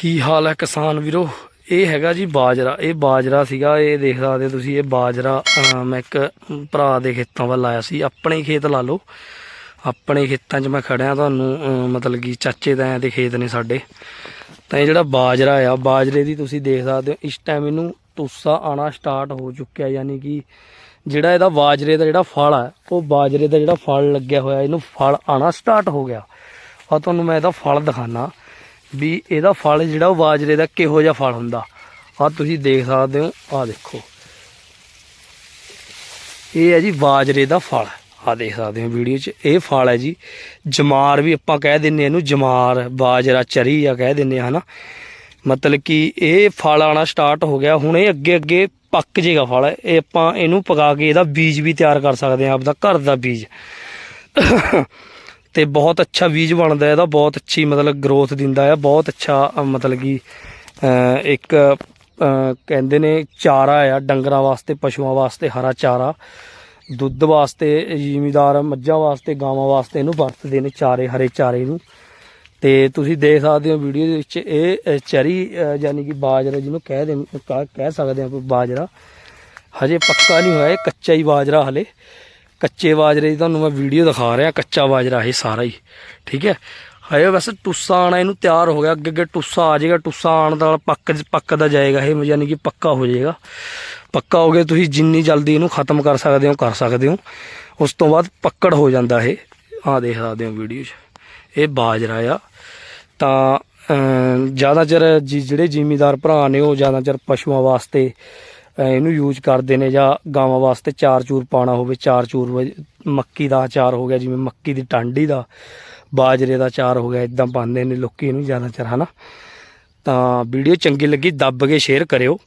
ਕੀ ਹਾਲ ਹੈ ਕਿਸਾਨ ਵੀਰੋ? ਇਹ ਹੈਗਾ ਜੀ ਬਾਜਰਾ। ਇਹ ਬਾਜਰਾ ਸੀਗਾ, ਇਹ ਦੇਖ ਸਕਦੇ ਹੋ ਤੁਸੀਂ, ਇਹ ਬਾਜਰਾ ਮੈਂ ਇੱਕ ਭਰਾ ਦੇ ਖੇਤਾਂ ਵੱਲ ਆਇਆ ਸੀ। ਆਪਣੇ ਖੇਤ ਲਾ ਲਓ। ਆਪਣੇ ਖੇਤਾਂ 'ਚ ਮੈਂ ਖੜਿਆ ਤੁਹਾਨੂੰ ਮਤਲਬ ਕਿ ਚਾਚੇ ਤਾਇਆਂ ਦੇ ਖੇਤ ਨੇ ਸਾਡੇ। ਤਾਂ ਇਹ ਜਿਹੜਾ ਬਾਜਰਾ ਆ, ਬਾਜਰੇ ਦੀ ਤੁਸੀਂ ਦੇਖ ਸਕਦੇ ਹੋ, ਇਸ ਟਾਈਮ ਇਹਨੂੰ ਤੁਸਾ ਆਣਾ ਸਟਾਰਟ ਹੋ ਚੁੱਕਿਆ, ਯਾਨੀ ਕਿ ਜਿਹੜਾ ਇਹਦਾ ਬਾਜਰੇ ਦਾ ਜਿਹੜਾ ਫਲ ਆ, ਉਹ ਬਾਜਰੇ ਦਾ ਜਿਹੜਾ ਫਲ ਲੱਗਿਆ ਹੋਇਆ, ਇਹਨੂੰ ਫਲ ਆਣਾ ਸਟਾਰਟ ਹੋ ਗਿਆ। ਆ ਤੁਹਾਨੂੰ ਮੈਂ ਇਹਦਾ ਫਲ ਦਿਖਾਣਾ ਵੀ ਇਹਦਾ ਫਲ ਜਿਹੜਾ ਉਹ ਬਾਜਰੇ ਦਾ ਕਿਹੋ ਜਿਹਾ ਫਲ ਹੁੰਦਾ। ਆ ਤੁਸੀਂ ਦੇਖ ਸਕਦੇ ਹੋ, ਆ ਦੇਖੋ। ਇਹ ਹੈ ਜੀ ਬਾਜਰੇ ਦਾ ਫਲ। ਆ ਦੇਖ ਸਕਦੇ ਹੋ ਵੀਡੀਓ 'ਚ। ਇਹ ਫਲ ਹੈ ਜੀ। ਜਮਾਰ ਵੀ ਆਪਾਂ ਕਹਿ ਦਿੰਨੇ ਇਹਨੂੰ, ਜਮਾਰ, ਬਾਜਰਾ, ਚਰੀ ਆ ਕਹਿ ਦਿੰਨੇ ਆ ਹਨਾ। ਮਤਲਬ ਕਿ ਇਹ ਫਲ ਆਣਾ ਸਟਾਰਟ ਹੋ ਗਿਆ। ਹੁਣ ਇਹ ਅੱਗੇ ਅੱਗੇ ਪੱਕ ਜੇਗਾ ਫਲ। ਇਹ ਆਪਾਂ ਇਹਨੂੰ ਪਕਾ ਕੇ ਇਹਦਾ ਬੀਜ ਵੀ ਤਿਆਰ ਕਰ ਸਕਦੇ ਆ ਆਪਦਾ ਘਰ ਦਾ ਬੀਜ। ਤੇ ਬਹੁਤ ਅੱਛਾ ਬੀਜ ਬਣਦਾ ਇਹਦਾ ਬਹੁਤ ਅੱਛੀ ਮਤਲਬ ਗਰੋਥ ਦਿੰਦਾ ਆ ਬਹੁਤ ਅੱਛਾ ਮਤਲਬ ਕਿ ਇੱਕ ਕਹਿੰਦੇ ਨੇ ਚਾਰਾ ਆ ਡੰਗਰਾਂ ਵਾਸਤੇ ਪਸ਼ੂਆਂ ਵਾਸਤੇ ਹਰਾ ਚਾਰਾ ਦੁੱਧ ਵਾਸਤੇ ਜ਼ਿਮੀਦਾਰ ਮੱਝਾਂ ਵਾਸਤੇ ਗਾਵਾਂ ਵਾਸਤੇ ਇਹਨੂੰ ਵਰਤਦੇ ਨੇ ਚਾਰੇ ਹਰੇ ਚਾਰੇ ਨੂੰ। ਤੇ ਤੁਸੀਂ ਦੇਖ ਸਕਦੇ ਹੋ ਵੀਡੀਓ ਦੇ ਵਿੱਚ ਇਹ ਚਰੀ ਅ, ਯਾਨੀ ਕਿ ਬਾਜਰਾ ਜਿਹਨੂੰ ਕਹਿ ਦੇ ਕਹਿ ਕਹਿ ਸਕਦੇ ਆਪਾਂ ਬਾਜਰਾ ਹਜੇ ਪੱਕਾ ਨਹੀਂ ਹੋਇਆ ਇਹ ਕੱਚਾ ਹੀ ਬਾਜਰਾ ਹਲੇ। ਕੱਚੇ ਬਾਜਰੇ ਦੀ ਤੁਹਾਨੂੰ ਮੈਂ ਵੀਡੀਓ ਦਿਖਾ ਰਿਹਾ, ਕੱਚਾ ਬਾਜਰਾ ਇਹ ਸਾਰਾ ਹੀ, ਠੀਕ ਹੈ? ਹਜੇ ਵੈਸੇ ਟੁੱਸਾ ਆਣਾ ਇਹਨੂੰ ਤਿਆਰ ਹੋ ਗਿਆ, ਅੱਗੇ ਅੱਗੇ ਟੁੱਸਾ ਆ ਜਾਏਗਾ, ਟੁੱਸਾ ਆਣ ਦਾ ਪੱਕ ਪੱਕਦਾ ਜਾਏਗਾ ਇਹ, ਯਾਨੀ ਕਿ ਪੱਕਾ ਹੋ ਜਾਏਗਾ। ਪੱਕਾ ਹੋ ਗਿਆ, ਤੁਸੀਂ ਜਿੰਨੀ ਜਲਦੀ ਇਹਨੂੰ ਖਤਮ ਕਰ ਸਕਦੇ ਹੋ, ਕਰ ਸਕਦੇ ਹੋ। ਉਸ ਤੋਂ ਬਾਅਦ ਪੱਕੜ ਹੋ ਜਾਂਦਾ ਇਹ। ਆ ਦੇਖ ਸਕਦੇ ਹੋ ਵੀਡੀਓ 'ਚ। ਇਹ ਬਾਜਰਾ ਆ। ਤਾਂ ਜ਼ਿਆਦਾ ਚਿਰ ਜਿਹੜੇ ਜ਼ਿਮੀਦਾਰ ਭਰਾ ਨੇ ਉਹ ਜ਼ਿਆਦਾ ਚਿਰ ਪਸ਼ੂਆਂ ਵਾਸਤੇ ਇਹਨੂੰ ਯੂਜ਼ ਕਰਦੇ ਨੇ ਜਾਂ ਗਾਵਾਂ ਵਾਸਤੇ ਚਾਰ ਚੂਰ ਪਾਣਾ ਹੋਵੇ, ਚਾਰ ਚੂਰ ਵ- ਮੱਕੀ ਦਾ ਅਚਾਰ ਹੋ ਗਿਆ, ਜਿਵੇਂ ਮੱਕੀ ਦੀ ਟਾਂਡੀ ਦਾ, ਬਾਜਰੇ ਦਾ ਅਚਾਰ ਹੋ ਗਿਆ ਇਦਾਂ ਪਾਉਂਦੇ ਨੇ ਲੋਕੀ ਇਹਨੂੰ ਜ਼ਿਆਦਾ ਚਿਰ, ਹਨਾ? ਤਾਂ ਵੀਡੀਓ ਚੰਗੀ ਲੱਗੀ, ਦੱਬ ਕੇ ਸ਼ੇਅਰ ਕਰਿਓ।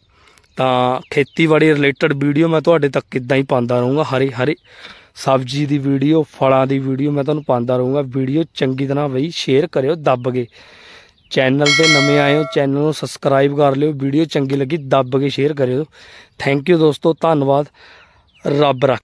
ਤਾਂ ਖੇਤੀਬਾੜੀ ਰਿਲੇਟਡ ਵੀਡੀਓ ਮੈਂ ਤੁਹਾਡੇ ਤੱਕ ਇਦਾਂ ਹੀ ਪਾਉਂਦਾ ਰਹੂੰਗਾ, ਹਰੇ ਹਰੇ ਸਬਜ਼ੀ ਦੀ ਵੀਡੀਓ ਫਲਾਂ ਦੀ ਵੀਡੀਓ ਮੈਂ ਤੁਹਾਨੂੰ ਪਾਉਂਦਾ ਰਹੂੰਗਾ। ਵੀਡੀਓ ਚੰਗੀ ਤਰ੍ਹਾਂ ਬਈ ਸ਼ੇਅਰ ਕਰਿਓ, ਦੱਬ ਕੇ। ਚੈਨਲ ਤੇ ਨਵੇਂ ਆਏ ਹੋ, ਚੈਨਲ ਨੂੰ ਸਬਸਕ੍ਰਾਈਬ ਕਰ ਲਿਓ ਵੀਡੀਓ ਚੰਗੀ ਲੱਗੀ, ਦੱਬ ਕੇ ਸ਼ੇਅਰ ਕਰਿਓ। ਥੈਂਕ ਯੂ ਦੋਸਤੋ, ਧੰਨਵਾਦ। ਰੱਬ ਰੱਖ।